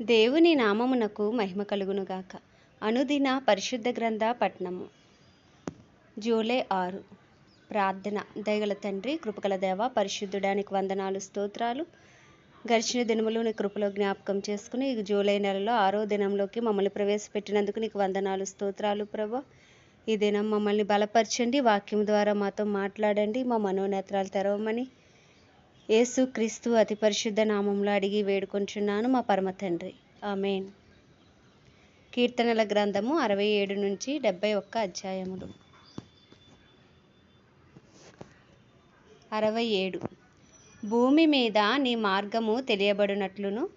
దేవుని నామమునకు మహిమ కలుగునుగాక. అనుదిన పరిశుద్ధ గ్రంథ పట్నము. జూలై ఆరు. ప్రార్థన. దయగల తండ్రి కృపకల దేవ పరిశుద్ధుడానికి వందనాలు స్తోత్రాలు. గడిచిన దినములు నీ కృపలో జ్ఞాపకం చేసుకుని ఈ జూలై నెలలో ఆరో దినంలోకి మమ్మల్ని ప్రవేశపెట్టినందుకు నీకు వందనాలు స్తోత్రాలు ప్రభా. ఈ దినం మమ్మల్ని బలపరచండి వాక్యం ద్వారా మాతో మాట్లాడండి మా మనోనేత్రాలు తెరవమని. యేసు క్రీస్తు అతి పరిశుద్ధ నామంలో అడిగి వేడుకొంచున్నాను మా పరమ తండ్రి. ఆమెన్. కీర్తనల గ్రంథము అరవై ఏడు నుంచి డెబ్బై ఒక్క అధ్యాయములు. అరవై ఏడు. భూమి మీద నీ మార్గము తెలియబడినట్లును?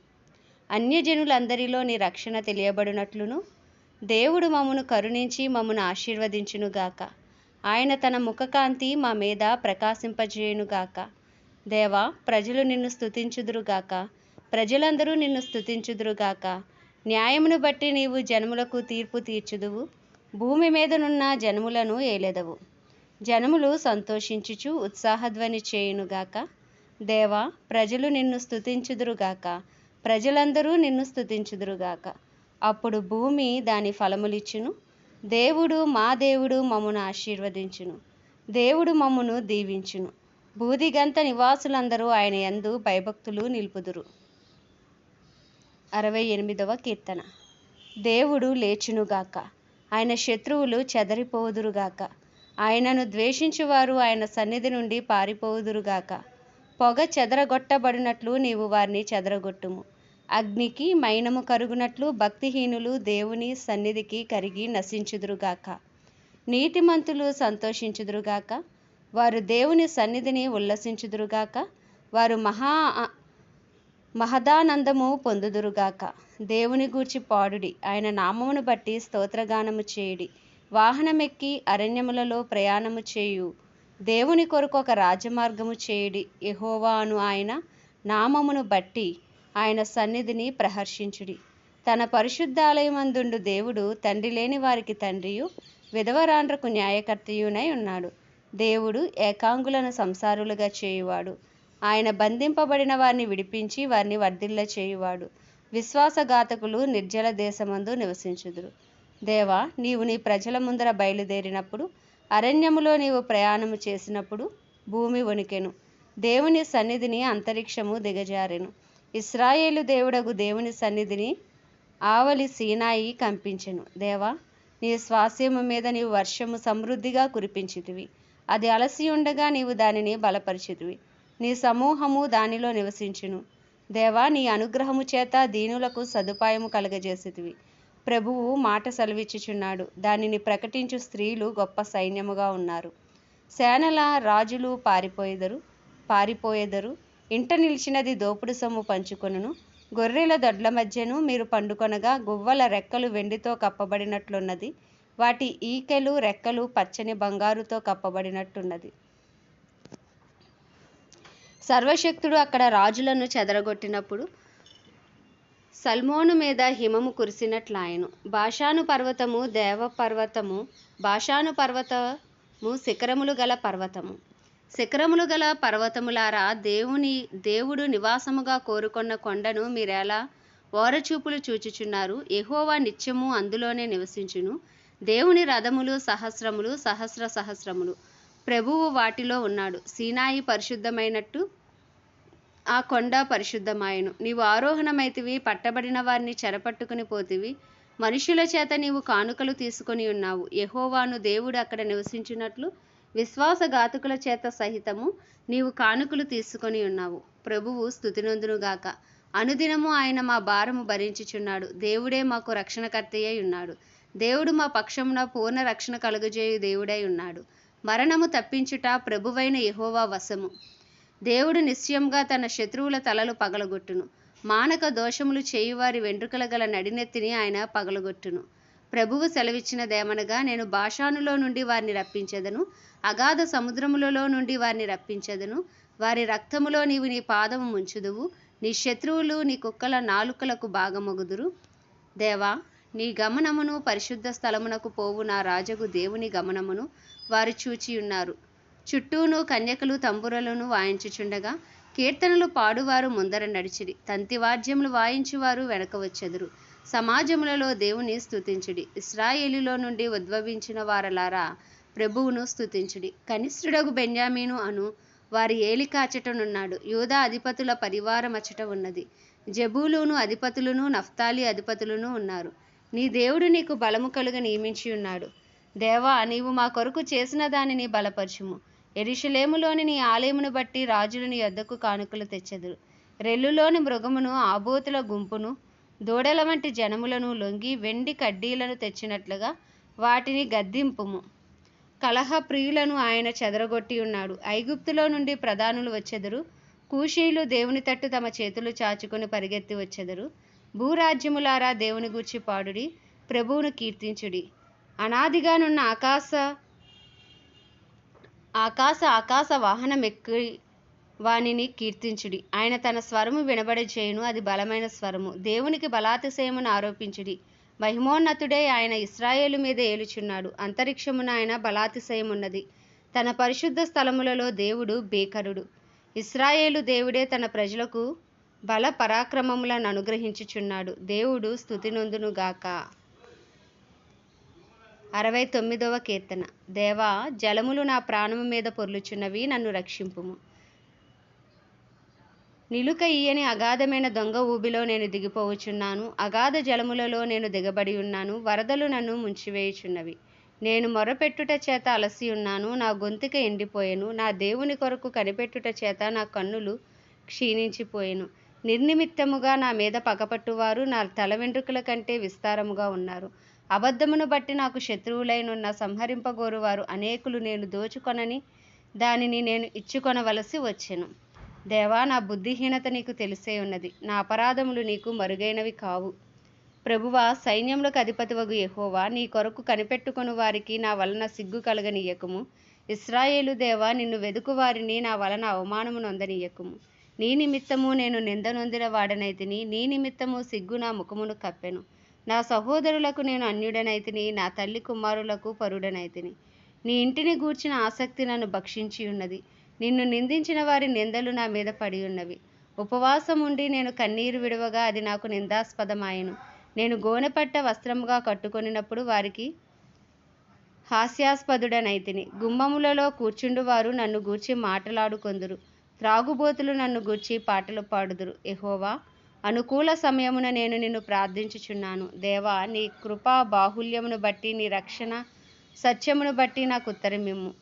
అన్యజనులందరిలో నీ రక్షణ తెలియబడినట్లును? దేవుడు మమ్మను కరుణించి మమ్మను ఆశీర్వదించునుగాక. ఆయన తన ముఖకాంతి మా మీద ప్రకాశింపజేయునుగాక. దేవా ప్రజలు నిన్ను స్థుతించుదురుగాక ప్రజలందరూ నిన్ను స్థుతించుదురుగాక న్యాయమును బట్టి నీవు జనములకు తీర్పు తీర్చుదువు. భూమి మీదనున్న జనములను ఏలెదవు. జనములు సంతోషించుచు ఉత్సాహధ్వని చేయునుగాక దేవా ప్రజలు నిన్ను స్థుతించుదురుగాక ప్రజలందరూ నిన్ను స్థుతించుదురుగాక అప్పుడు భూమి దాని ఫలములిచ్చును. దేవుడు మా దేవుడు మమ్మను ఆశీర్వదించును. దేవుడు మమ్మను దీవించును. బూదిగంత నివాసులందరూ ఆయన యందు భయభక్తులు నిలుపుదురు. అరవై ఎనిమిదవ కీర్తన. దేవుడు లేచునుగాక ఆయన శత్రువులు చెదరిపోవుదురుగాక ఆయనను ద్వేషించువారు ఆయన సన్నిధి నుండి పారిపోవుదురుగాక పొగ చెదరగొట్టబడినట్లు నీవు వారిని చెదరగొట్టుము. అగ్నికి మైనము కరుగునట్లు భక్తిహీనులు దేవుని సన్నిధికి కరిగి నశించుదురుగాక నీతిమంతులు సంతోషించుదురుగాక వారు దేవుని సన్నిధిని ఉల్లసించుదురుగాక. వారు మహా మహదానందము పొందుదురుగాక. దేవుని గూర్చి పాడుడి. ఆయన నామమును బట్టి స్తోత్రగానము చేయుడి. వాహనమెక్కి అరణ్యములలో ప్రయాణము చేయు. దేవుని కొరకు ఒక రాజమార్గము చేయుడి. ఎహోవాను ఆయన నామమును బట్టి ఆయన సన్నిధిని ప్రహర్షించుడి. తన పరిశుద్ధాలయమందుండు దేవుడు తండ్రి లేని వారికి తండ్రియు విధవరాండ్రకు న్యాయకర్తయునై ఉన్నాడు. దేవుడు ఏకాంగులను సంసారులుగా చేయువాడు. ఆయన బంధింపబడిన వారిని విడిపించి వారిని వర్ధిల్ల చేయువాడు. విశ్వాసఘాతకులు నిర్జల దేశమందు నివసించుదురు. దేవా నీవు నీ ప్రజల ముందర బయలుదేరినప్పుడు అరణ్యములో నీవు ప్రయాణము చేసినప్పుడు భూమి వణికెను. దేవుని సన్నిధిని అంతరిక్షము దిగజారెను. ఇస్రాయేలు దేవుడగు దేవుని సన్నిధిని ఆవలి సీనాయి కంపించెను. దేవా నీ స్వాస్యము మీద నీవు వర్షము సమృద్ధిగా కురిపించితివి. అది అలసి ఉండగా నీవు దానిని బలపరిచితివి. నీ సమూహము దానిలో నివసించును. దేవా నీ అనుగ్రహము చేత దీనులకు సదుపాయము కలగజేసితివి. ప్రభువు మాట సెలవిచ్చుచున్నాడు. దానిని ప్రకటించు స్త్రీలు గొప్ప సైన్యముగా ఉన్నారు. సేనల రాజులు పారిపోయేదరు పారిపోయేదరు. ఇంట నిలిచినది దోపుడు సొమ్ము పంచుకొనును. గొర్రెల దొడ్ల మధ్యను మీరు పండుకొనగా గువ్వల రెక్కలు వెండితో కప్పబడినట్లున్నది. వాటి ఈకెలు రెక్కలు పచ్చని బంగారుతో కప్పబడినట్టున్నది. సర్వశక్తుడు అక్కడ రాజులను చెదరగొట్టినప్పుడు సల్మోను మీద హిమము కురిసినట్లాయను. భాషాను పర్వతము దేవ పర్వతము భాషాను పర్వతము శిఖరములు గల పర్వతము. శిఖరములు గల పర్వతములారా దేవుని దేవుడు నివాసముగా కోరుకున్న కొండను మీరెలా ఓరచూపులు చూచుచున్నారు? ఎహోవా నిత్యము అందులోనే నివసించును. దేవుని రథములు సహస్రములు సహస్ర సహస్రములు. ప్రభువు వాటిలో ఉన్నాడు. సీనాయి పరిశుద్ధమైనట్టు ఆ కొండ పరిశుద్ధమాయను. నీవు ఆరోహణమైతివి పట్టబడిన వారిని చెరపట్టుకుని పోతివి. మనుషుల చేత నీవు కానుకలు తీసుకొని ఉన్నావు. యహోవాను దేవుడు అక్కడ నివసించినట్లు విశ్వాసఘాతుకుల చేత సహితము నీవు కానుకలు తీసుకొని ఉన్నావు. ప్రభువు స్థుతినందునుగాక. అనుదినము ఆయన మా భారము భరించుచున్నాడు. దేవుడే మాకు రక్షణకర్తయ్యై ఉన్నాడు. దేవుడు మా పక్షమున పూర్ణ రక్షణ కలుగజేయు దేవుడై ఉన్నాడు. మరణము తప్పించుట ప్రభువైన యహోవా వశము. దేవుడు నిశ్చయంగా తన శత్రువుల తలలు పగలగొట్టును. మానక దోషములు చేయువారి వెంట్రుకల గల నడినెత్తిని ఆయన పగలగొట్టును. ప్రభువు సెలవిచ్చినదేమనగా నేను భాషానులో నుండి వారిని రప్పించెదను. అగాధ సముద్రములలో నుండి వారిని రప్పించెదను. వారి రక్తములో నీవు నీ పాదము ముంచుదువు. నీ శత్రువులు నీ కుక్కల నాలుకలకు భాగమగుదురు. దేవా నీ గమనమును పరిశుద్ధ స్థలమునకు పోవు నా రాజగు దేవుని గమనమును వారు చూచి ఉన్నారు. చుట్టూను కన్యకలు తంబురలను వాయించుచుండగా కీర్తనలు పాడువారు ముందర నడిచిరి. తంతివాద్యములు వాయించువారు వెనక వచ్చెదరు. సమాజములలో దేవుని స్థుతించుడి ఇస్రాయేలులో నుండి ఉద్భవించిన వారలారా ప్రభువును స్థుతించుడి కనిష్ఠుడగు బెన్యామీను అను వారి ఏలికాచటనున్నాడు. యూదా అధిపతుల పరివారమచట ఉన్నది. జబూలును అధిపతులను నఫ్తాలి అధిపతులను ఉన్నారు. నీ దేవుడు నీకు బలము కలుగ నియమించి ఉన్నాడు. దేవా నీవు మా కొరకు చేసిన దానిని బలపరచుము. ఎరిషలేములోని నీ ఆలయమును బట్టి రాజులు నీ యొద్దకు కానుకలు తెచ్చెదురు. రెల్లులోని మృగమును ఆబోతుల గుంపును దూడల వంటి జనములను లొంగి వెండి కడ్డీలను తెచ్చినట్లుగా వాటిని గద్దింపుము. కలహ ప్రియులను ఆయన చెదరగొట్టి ఉన్నాడు. ఐగుప్తులో నుండి ప్రధానులు వచ్చెదరు. కూషీలు దేవుని తట్టు తమ చేతులు చాచుకొని పరిగెత్తి వచ్చెదరు. భూరాజ్యములారా దేవుని గూర్చి పాడుడి ప్రభువును కీర్తించుడి. అనాదిగానున్న ఆకాశ ఆకాశ ఆకాశ వాహనమెక్కి వానిని కీర్తించుడి. ఆయన తన స్వరము వినబడి చేయును అది బలమైన స్వరము. దేవునికి బలాతిశయమును ఆరోపించుడి. మహిమోన్నతుడే ఆయన ఇస్రాయేలు మీద ఏలుచున్నాడు. అంతరిక్షమున ఆయన బలాతిశయమున్నది. తన పరిశుద్ధ స్థలములలో దేవుడు బేకరుడు. ఇస్రాయేలు దేవుడే తన ప్రజలకు బల పరాక్రమములను అనుగ్రహించుచున్నాడు దేవుడు స్థుతి నొందునుగాక అరవై తొమ్మిదవ కీర్తన. దేవా జలములు నా ప్రాణము మీద పొర్లుచున్నవి నన్ను రక్షింపుము. నిలుక ఇయ్యని అగాధమైన దొంగ ఊబిలో నేను దిగిపోవచున్నాను అగాధ జలములలో నేను దిగబడి ఉన్నాను. వరదలు నన్ను ముంచివేయుచున్నవి. నేను మొరపెట్టుట చేత అలసి ఉన్నాను. నా గొంతుక ఎండిపోయాను. నా దేవుని కొరకు కనిపెట్టుట చేత నా కన్నులు క్షీణించిపోయాను. నిర్నిమిత్తముగా నా మీద పగపట్టువారు నా తల వెంట్రుకల కంటే విస్తారముగా ఉన్నారు. అబద్ధమును బట్టి నాకు శత్రువులైనున్న సంహరింపగోరువారు అనేకులు నేను దోచుకొనని దానిని నేను ఇచ్చుకొనవలసి వచ్చెను. దేవా నా బుద్ధిహీనత నీకు తెలిసే ఉన్నది. నా అపరాధములు నీకు మరుగైనవి కావు. ప్రభువా సైన్యములకు అధిపతివగు ఎహోవా నీ కొరకు కనిపెట్టుకుని వారికి నా వలన సిగ్గు కలగనీయకుము. ఇస్రాయేలు దేవా నిన్ను వెదుకు వారిని నా వలన అవమానము నొందనీయకుము. నీ నిమిత్తము నేను నిందనొందిన వాడనైతిని నీ నిమిత్తము సిగ్గు నా ముఖమును కప్పెను. నా సహోదరులకు నేను అన్యుడనైతిని నా తల్లి కుమారులకు పరుడనైతిని. నీ ఇంటిని గూర్చిన ఆసక్తి నన్ను భక్షించి ఉన్నది. నిన్ను నిందించిన వారి నిందలు నా మీద పడి ఉన్నవి. ఉపవాసం ఉండి నేను కన్నీరు విడవగా అది నాకు నిందాస్పదమాయను. నేను గోనెపట్ట వస్త్రముగా కట్టుకొనినప్పుడు వారికి హాస్యాస్పదుడనైతిని. గుమ్మములలో కూర్చుండు వారు నన్ను గూర్చి మాటలాడుకొందురు. త్రాగుబోతులు నన్ను గూర్చి పాటలు పాడుదురు. ఎహోవా అనుకూల సమయమున నేను నిన్ను ప్రార్థించుచున్నాను. దేవా నీ కృపా బాహుల్యమును బట్టి నీ రక్షణ సత్యమును బట్టి నాకు ఉత్తరమిమ్ము.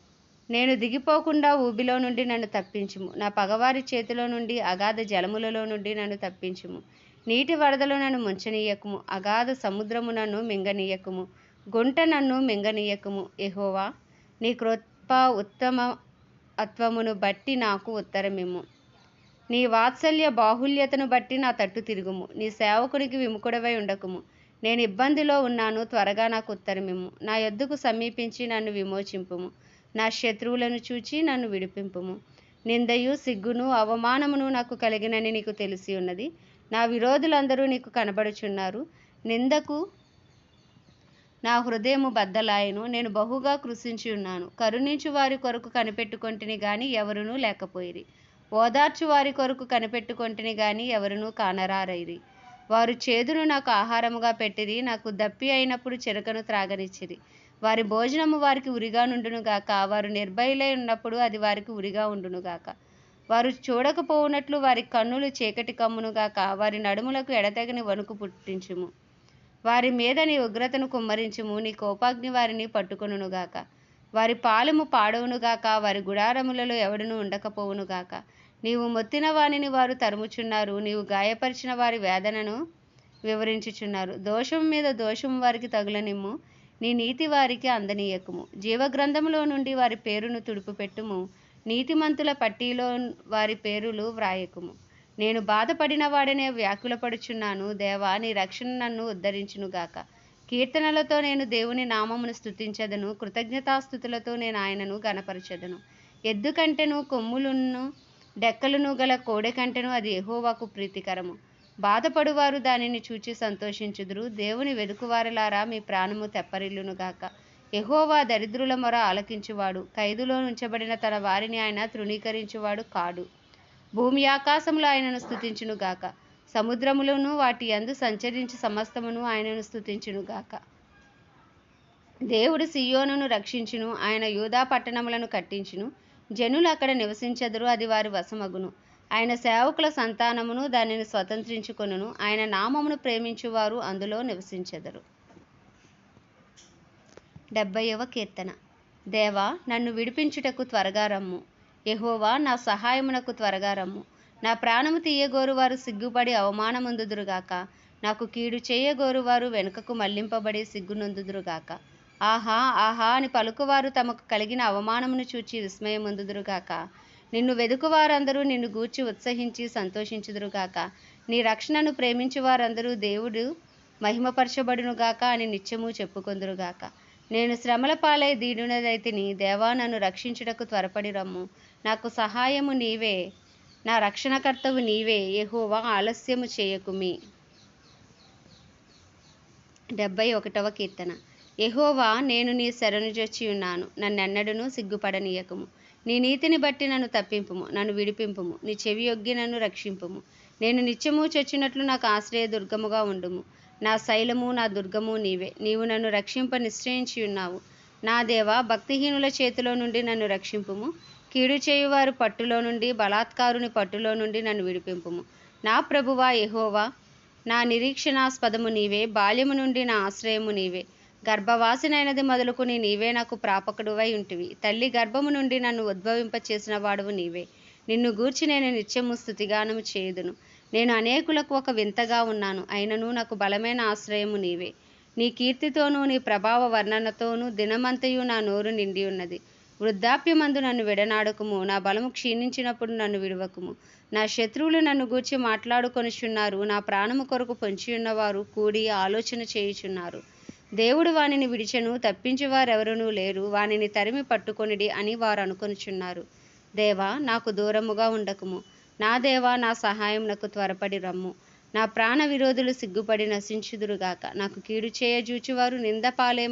నేను దిగిపోకుండా ఊబిలో నుండి నన్ను తప్పించుము. నా పగవారి చేతిలో నుండి అగాధ జలములలో నుండి నన్ను తప్పించుము. నీటి వరదలు నన్ను ముంచనీయకుము. అగాధ సముద్రము నన్ను మింగనీయకుము. గుంట నన్ను మింగనీయకుము. ఎహోవా నీ కృప ఉత్తమ అత్వమును బట్టి నాకు ఉత్తరమిమ్ము. నీ వాత్సల్య బాహుల్యతను బట్టి నా తట్టు తిరుగుము. నీ సేవకుడికి విముకుడవై ఉండకుము. నేను ఇబ్బందిలో ఉన్నాను త్వరగా నాకు ఉత్తరమిమ్ము. నా యొద్దకు సమీపించి నన్ను విమోచింపుము. నా శత్రువులను చూచి నన్ను విడిపింపుము. నిందయు సిగ్గును అవమానమును నాకు కలిగినని నీకు తెలిసి ఉన్నది. నా విరోధులందరూ నీకు కనబడుచున్నారు. నిందకు నా హృదయము బద్దలాయను నేను బహుగా కృషించి ఉన్నాను. కరుణించు వారి కొరకు కనిపెట్టుకొంటిని గాని ఎవరునూ లేకపోయిరి. ఓదార్చు వారి కొరకు కనిపెట్టుకొంటిని గాని ఎవరునూ కానరారైరి. వారు చేదును నాకు ఆహారముగా పెట్టిరి నాకు దప్పి అయినప్పుడు చిరకను త్రాగనిచ్చిరి. వారి భోజనము వారికి ఉరిగా నుండునుగాక వారు నిర్భయులై ఉన్నప్పుడు అది వారికి ఉరిగా ఉండునుగాక వారు చూడకపోవునట్లు వారి కన్నులు చీకటి కమ్మునుగాక వారి నడుములకు ఎడతెగని వణుకు పుట్టించుము. వారి మీద నీ ఉగ్రతను కుమ్మరించుము నీ కోపాగ్ని వారిని పట్టుకొనుగాక వారి పాలెము పాడవునుగాక వారి గుడారములలో ఎవడును ఉండకపోవునుగాక. నీవు మొత్తిన వానిని వారు తరుముచున్నారు నీవు గాయపరిచిన వారి వేదనను వివరించుచున్నారు. దోషం మీద దోషం వారికి తగులనిమ్ము నీ నీతి వారికి అందనీయకుము. జీవగ్రంథములో నుండి వారి పేరును తుడుపు పెట్టుము నీతిమంతుల పట్టీలో వారి పేరులు వ్రాయకుము. నేను బాధపడిన వాడనే వ్యాకులపడుచున్నాను. దేవా నీ రక్షణ నన్ను ఉద్ధరించునుగాక. కీర్తనలతో నేను దేవుని నామమును స్థుతించదను కృతజ్ఞతాస్థుతులతో నేను ఆయనను గనపరచదను ఎద్దు కంటెను కొమ్ములును డెక్కలును గల కోడె కంటెను అది ఎహోవాకు ప్రీతికరము. బాధపడువారు దానిని చూచి సంతోషించుదురు. దేవుని వెదుకువారలారా మీ ప్రాణము తెప్పరిల్లునుగాక. ఎహోవా దరిద్రుల మొర ఆలకించువాడు. ఖైదులో ఉంచబడిన తన వారిని ఆయన తృణీకరించువాడు కాడు. భూమి ఆకాశములు ఆయనను స్థుతించును గాక. సముద్రములను వాటి యందు సంచరించి సమస్తమును ఆయనను స్థుతించును గాక. దేవుడు సియోనును రక్షించును ఆయన యూదా పట్టణములను కట్టించును. జనులు అక్కడ నివసించెదరు అది వారి వశమగును. ఆయన సేవకుల సంతానమును దానిని స్వతంత్రించుకొనును. ఆయన నామమును ప్రేమించువారు అందులో నివసించెదరు. డెబ్బైవ కీర్తన. దేవా నన్ను విడిపించుటకు త్వరగా రమ్ము. యహోవా నా సహాయమునకు త్వరగా రమ్ము. నా ప్రాణము తీయగోరువారు సిగ్గుపడి అవమానముందుదురుగాక. నాకు కీడు చేయగోరువారు వెనుకకు మళ్ళింపబడి సిగ్గునందుదురుగాక. ఆహా ఆహా అని పలుకువారు తమకు కలిగిన అవమానమును చూచి విస్మయముందుదురుగాక. నిన్ను వెదుకువారందరూ నిన్ను గూర్చి ఉత్సహించి సంతోషించుదురుగాక. నీ రక్షణను ప్రేమించు వారందరూ దేవుడు మహిమపరచబడునుగాక అని నిత్యము చెప్పుకొందురుగాక. నేను శ్రమల పాలై దీనునదైతిని దేవా నన్ను రక్షించుటకు త్వరపడి రమ్ము. నాకు సహాయము నీవే. నా రక్షణకర్తవు నీవే. యహోవా ఆలస్యము చేయకుమి. డెబ్బై ఒకటవ కీర్తన. యహోవా నేను నీ శరణు శరణుజొచ్చి ఉన్నాను. నన్నెన్నడూను సిగ్గుపడనీయకము. నీ నీతిని బట్టి నన్ను తప్పింపుము నన్ను విడిపింపుము నీ చెవి యొగ్గి నన్ను రక్షింపుము. నేను నిత్యము చొచ్చినట్లు నాకు ఆశ్రయ దుర్గముగా ఉండుము. నా శైలము నా దుర్గము నీవే. నీవు నన్ను రక్షింప నిశ్చయించి ఉన్నావు. నా దేవా భక్తిహీనుల చేతిలో నుండి నన్ను రక్షింపుము. కీడు చేయువారు పట్టులో నుండి బలాత్కారుని పట్టులో నుండి నన్ను విడిపింపుము. నా ప్రభువా ఎహోవా నా నిరీక్షణాస్పదము నీవే బాల్యము నుండి నా ఆశ్రయము నీవే. గర్భవాసినైనది మొదలుకుని నీవే నాకు ప్రాపకుడువై ఉంటివి. తల్లి గర్భము నుండి నన్ను ఉద్భవింపచేసిన వాడువు నీవే. నిన్ను గూర్చి నేను నిత్యము స్థుతిగానము చేయుదును. నేను అనేకులకు ఒక వింతగా ఉన్నాను. అయినను నాకు బలమైన ఆశ్రయము నీవే. నీ కీర్తితోనూ నీ ప్రభావ వర్ణనతోనూ దినమంతయు నా నోరు నిండి ఉన్నది. వృద్ధాప్యమందు నన్ను విడనాడకుము. నా బలము క్షీణించినప్పుడు నన్ను విడవకుము. నా శత్రువులు నన్ను గూర్చి మాట్లాడుకొనిచున్నారు. నా ప్రాణము కొరకు పొంచి ఉన్నవారు కూడి ఆలోచన చేయుచున్నారు. దేవుడు వానిని విడిచెను తప్పించువారెవరునూ లేరు. వానిని తరిమి పట్టుకొనిడి అని వారు అనుకొనిచున్నారు దేవా నాకు దూరముగా ఉండకుము. నా దేవా నా సహాయం నాకు త్వరపడి రమ్ము. నా ప్రాణ విరోధులు సిగ్గుపడి నశించుదురుగాక. నాకు కీడు చేయజూచువారు నిందపాలే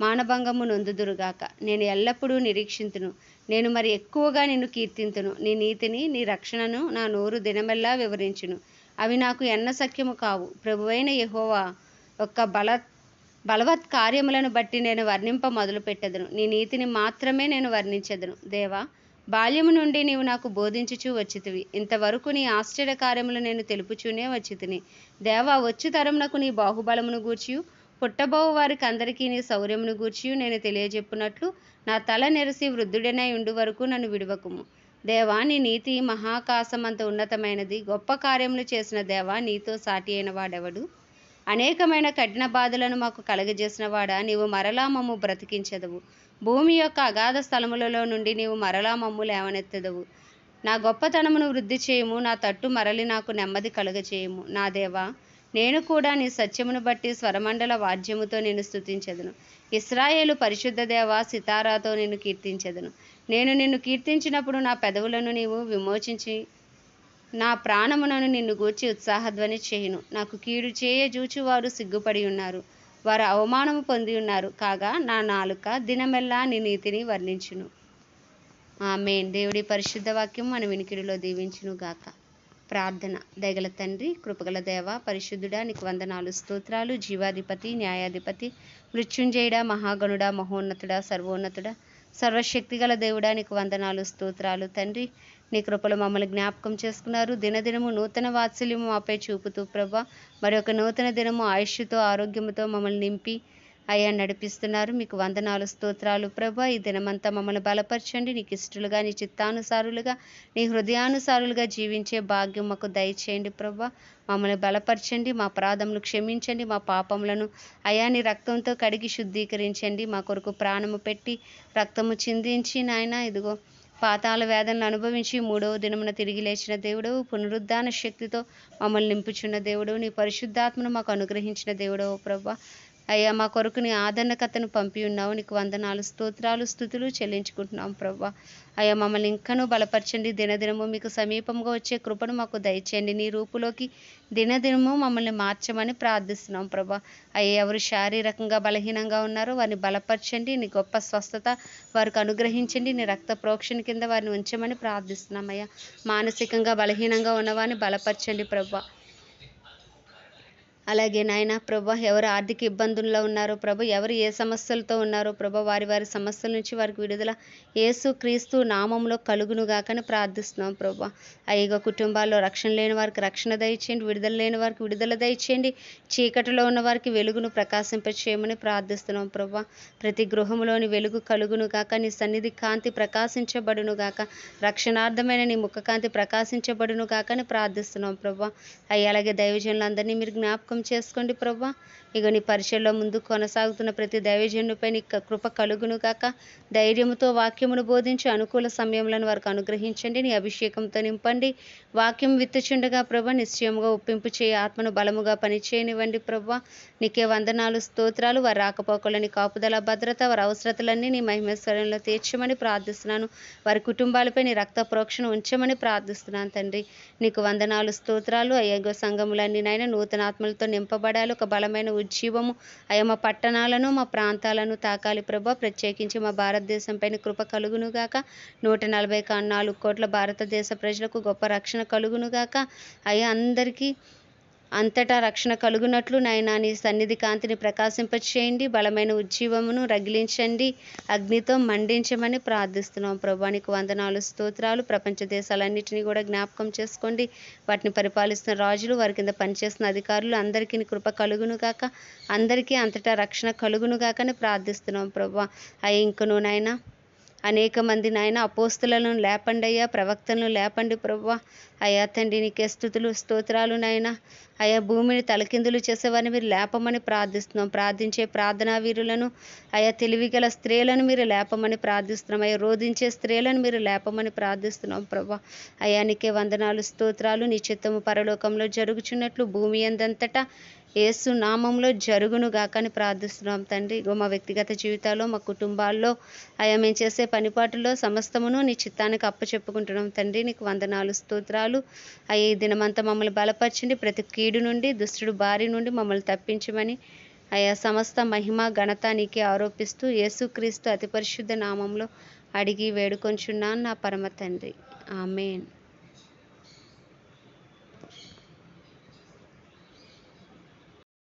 మానభంగము నొందుదురుగాక. నేను ఎల్లప్పుడూ నిరీక్షింతును. నేను మరి ఎక్కువగా నిన్ను కీర్తింతును. నీ నీతిని నీ రక్షణను నా నోరు దినమెల్లా వివరించును. అవి నాకు ఎన్న సఖ్యము కావు. ప్రభువైన యహోవా యొక్క బల బలవత్ కార్యములను బట్టి నేను వర్ణింప మొదలుపెట్టెదను. నీ నీతిని మాత్రమే నేను వర్ణించదును. దేవా బాల్యము నుండి నీవు నాకు బోధించుచూ వచ్చితివి. ఇంతవరకు నీ ఆశ్చర్య కార్యములు నేను తెలుపుచూనే వచ్చితిని. దేవా వచ్చు తరమునకు నీ బాహుబలమును గూర్చియు. పుట్టబోవు వారికి అందరికీ నీ శౌర్యమును గూర్చి నేను తెలియజెప్పునట్లు నా తల నెరిసి వృద్ధుడనై ఉండు వరకు నన్ను విడువకుము. దేవా నీ నీతి మహాకాశమంత ఉన్నతమైనది. గొప్ప కార్యములు చేసిన దేవా నీతో సాటి అయిన వాడెవడు? అనేకమైన కఠిన బాధలను మాకు కలగజేసిన వాడా. నీవు మరలా మమ్ము బ్రతికించదవు. భూమి యొక్క అగాధ స్థలములలో నుండి నీవు మరలా మమ్ము లేవనెత్తదవు. నా గొప్పతనమును వృద్ధి చేయము. నా తట్టు మరలి నాకు నెమ్మది కలుగచేయము నా దేవా నేను కూడా నీ సత్యమును బట్టి స్వరమండల వాద్యముతో నేను స్థుతించదును ఇస్రాయేలు పరిశుద్ధ దేవ సితారాతో నిన్ను కీర్తించెదను. నేను నిన్ను కీర్తించినప్పుడు నా పెదవులను నీవు విమోచించి నా ప్రాణమునను నిన్ను గూర్చి ఉత్సాహధ్వని చేయును. నాకు కీడు చేయ జూచువారు సిగ్గుపడి ఉన్నారు. వారు అవమానము పొంది ఉన్నారు. కాగా నా నాలుక దినమెల్లా నీ నీతిని వర్ణించును. ఆమె దేవుడి పరిశుద్ధ వాక్యం మన వినికిడిలో దీవించును గాక ప్రార్థన. దయగల తండ్రి కృపగల దేవ పరిశుద్ధుడా నీకు వందనాలు స్తోత్రాలు జీవాధిపతి న్యాయాధిపతి మృత్యుంజయుడ మహాగణుడ మహోన్నతుడా సర్వోన్నతుడా సర్వశక్తిగల దేవుడా నీకు వందనాలు స్తోత్రాలు తండ్రి. నీ కృపలు మమ్మల్ని జ్ఞాపకం చేసుకున్నారు. దినదినము నూతన వాత్సల్యము మాపై చూపుతూ ప్రభా మరి ఒక నూతన దినము ఆయుష్తో ఆరోగ్యముతో మమ్మల్ని నింపి అయ్యా నడిపిస్తున్నారు. మీకు వందనాలు స్తోత్రాలు. ప్రభా ఈ దినమంతా మమ్మల్ని బలపరచండి. నీకు ఇష్టలుగా నీ చిత్తానుసారులుగా నీ హృదయానుసారులుగా జీవించే భాగ్యం మాకు దయచేయండి ప్రభా. మమ్మల్ని బలపరచండి మా ప్రాధములు క్షమించండి మా పాపములను అయాని రక్తంతో కడిగి శుద్ధీకరించండి. మా కొరకు ప్రాణము పెట్టి రక్తము చిందించి నాయన ఇదిగో పాతాల వేదనలు అనుభవించి మూడవ దినమున తిరిగి లేచిన దేవుడు పునరుద్ధాన శక్తితో మమ్మల్ని నింపుచున్న దేవుడు నీ పరిశుద్ధాత్మను మాకు అనుగ్రహించిన దేవుడవు ప్రభా. అయ్యా మా కొరకు నీ ఆదరణకతను పంపి ఉన్నావు. నీకు వందనాలు స్తోత్రాలు స్థుతులు చెల్లించుకుంటున్నాం ప్రభా. అయ్యా మమ్మల్ని ఇంకనూ బలపరచండి. దినదినము మీకు సమీపంగా వచ్చే కృపను మాకు దయచేయండి. నీ రూపులోకి దినదినము మమ్మల్ని మార్చమని ప్రార్థిస్తున్నాం ప్రభా. అయ్యా ఎవరు శారీరకంగా బలహీనంగా ఉన్నారో వారిని బలపరచండి. నీ గొప్ప స్వస్థత వారికి అనుగ్రహించండి. నీ రక్త ప్రోక్షణ కింద వారిని ఉంచమని ప్రార్థిస్తున్నాం అయ్యా. మానసికంగా బలహీనంగా ఉన్నవారిని బలపరచండి ప్రభా. అలాగే నాయన ప్రభా ఎవరు ఆర్థిక ఇబ్బందుల్లో ఉన్నారో ప్రభు ఎవరు ఏ సమస్యలతో ఉన్నారో ప్రభు వారి వారి సమస్యల నుంచి వారికి విడుదల యేసు క్రీస్తు నామంలో కలుగును గాకని ప్రార్థిస్తున్నాం ప్రభా. అయ్యగా కుటుంబాల్లో రక్షణ లేని వారికి రక్షణ దయచేయండి విడుదల లేని వారికి విడుదల దయచేయండి చీకటిలో ఉన్న వారికి వెలుగును ప్రకాశింపచేయమని ప్రార్థిస్తున్నాం ప్రభా. ప్రతి గృహంలోని వెలుగు కలుగును గాక నీ సన్నిధి కాంతి ప్రకాశించబడును గాక రక్షణార్థమైన నీ ముఖ కాంతి ప్రకాశించబడును గాకని ప్రార్థిస్తున్నాం ప్రభా. అయ్యి అలాగే దైవజనులందరినీ మీరు జ్ఞాపకం చేసుకోండి ప్రభా. ఇక నీ పరిచయలో ముందు కొనసాగుతున్న ప్రతి దైవజనుపై నీ క- కృప కలుగును కాక ధైర్యముతో వాక్యమును బోధించి. అనుకూల సమయంలో వారికి అనుగ్రహించండి. నీ అభిషేకంతో నింపండి. వాక్యం విత్తుచుండగా ప్రభ నిశ్చయముగా ఒప్పింపు చేయి. ఆత్మను బలముగా పనిచేయనివ్వండి ప్రభ. నీకే వందనాలు స్తోత్రాలు. వారి రాకపోకలని కాపుదల భద్రత వారి అవసరతలన్నీ నీ మహిమేశ్వరంలో తీర్చమని ప్రార్థిస్తున్నాను. వారి కుటుంబాలపై నీ రక్త ప్రోక్షణ ఉంచమని ప్రార్థిస్తున్నాను తండ్రి. నీకు వందనాలు స్తోత్రాలు. అయ్యగో సంఘములన్నీ నైనా నూతన ఆత్మలతో నింపబడాలి. ఒక బలమైన ఉజ్జీవము అయ్యా మా పట్టణాలను మా ప్రాంతాలను తాకాలి ప్రభా. ప్రత్యేకించి మా భారతదేశం పైన కృప కలుగునుగాక నూట నలభై కా- నాలుగు కోట్ల భారతదేశ ప్రజలకు గొప్ప రక్షణ కలుగునుగాక అయ్యా అందరికీ అంతటా రక్షణ కలుగునట్లు నైనా నీ సన్నిధి కాంతిని ప్రకాశింపచేయండి. బలమైన ఉజ్జీవమును రగిలించండి. అగ్నితో మండించమని ప్రార్థిస్తున్నాం. ప్రభానికి వందనాలు స్తోత్రాలు. ప్రపంచ దేశాలన్నింటినీ కూడా జ్ఞాపకం చేసుకోండి. వాటిని పరిపాలిస్తున్న రాజులు వారి కింద పనిచేస్తున్న అధికారులు అందరికీ కృప కలుగును గాక. అందరికీ అంతటా రక్షణ కలుగును గాకని ప్రార్థిస్తున్నాం. ప్రభా అయ్యి ఇంకను నాయనా అనేక మంది నాయన అపోస్తులను లేపండి అయ్యా ప్రవక్తలను లేపండి ప్రభా అయ్యా తండ్రి నీకే స్థుతులు స్తోత్రాలు నాయన. అయ్యా భూమిని తలకిందులు చేసేవారిని మీరు లేపమని ప్రార్థిస్తున్నాం. ప్రార్థించే ప్రార్థనా వీరులను అయ్యా తెలివిగల స్త్రీలను మీరు లేపమని ప్రార్థిస్తున్నాం. అయ్యా రోధించే స్త్రీలను మీరు లేపమని ప్రార్థిస్తున్నాం ప్రభా అయా నీకే వందనాలు స్తోత్రాలు. నీ చిత్తము పరలోకంలో జరుగుచున్నట్లు భూమి ఎందంతటా ఏసు నామంలో జరుగును గాకని ప్రార్థిస్తున్నాం తండ్రి. ఇగో మా వ్యక్తిగత జీవితాల్లో మా కుటుంబాల్లో అయా మేము చేసే పనిపాటులో సమస్తమును నీ చిత్తానికి అప్పచెప్పుకుంటున్నాం తండ్రి. నీకు వందనాలు స్తోత్రాలు. అయ్యే ఈ దినమంతా మమ్మల్ని బలపరచండి ప్రతి కీడు నుండి దుష్టుడు బారి నుండి మమ్మల్ని తప్పించమని అయా సమస్త మహిమ ఘనత నీకే ఆరోపిస్తూ యేసుక్రీస్తు అతి పరిశుద్ధ నామంలో అడిగి వేడుకొంచున్నాను నా పరమ తండ్రి. ఆమెన్.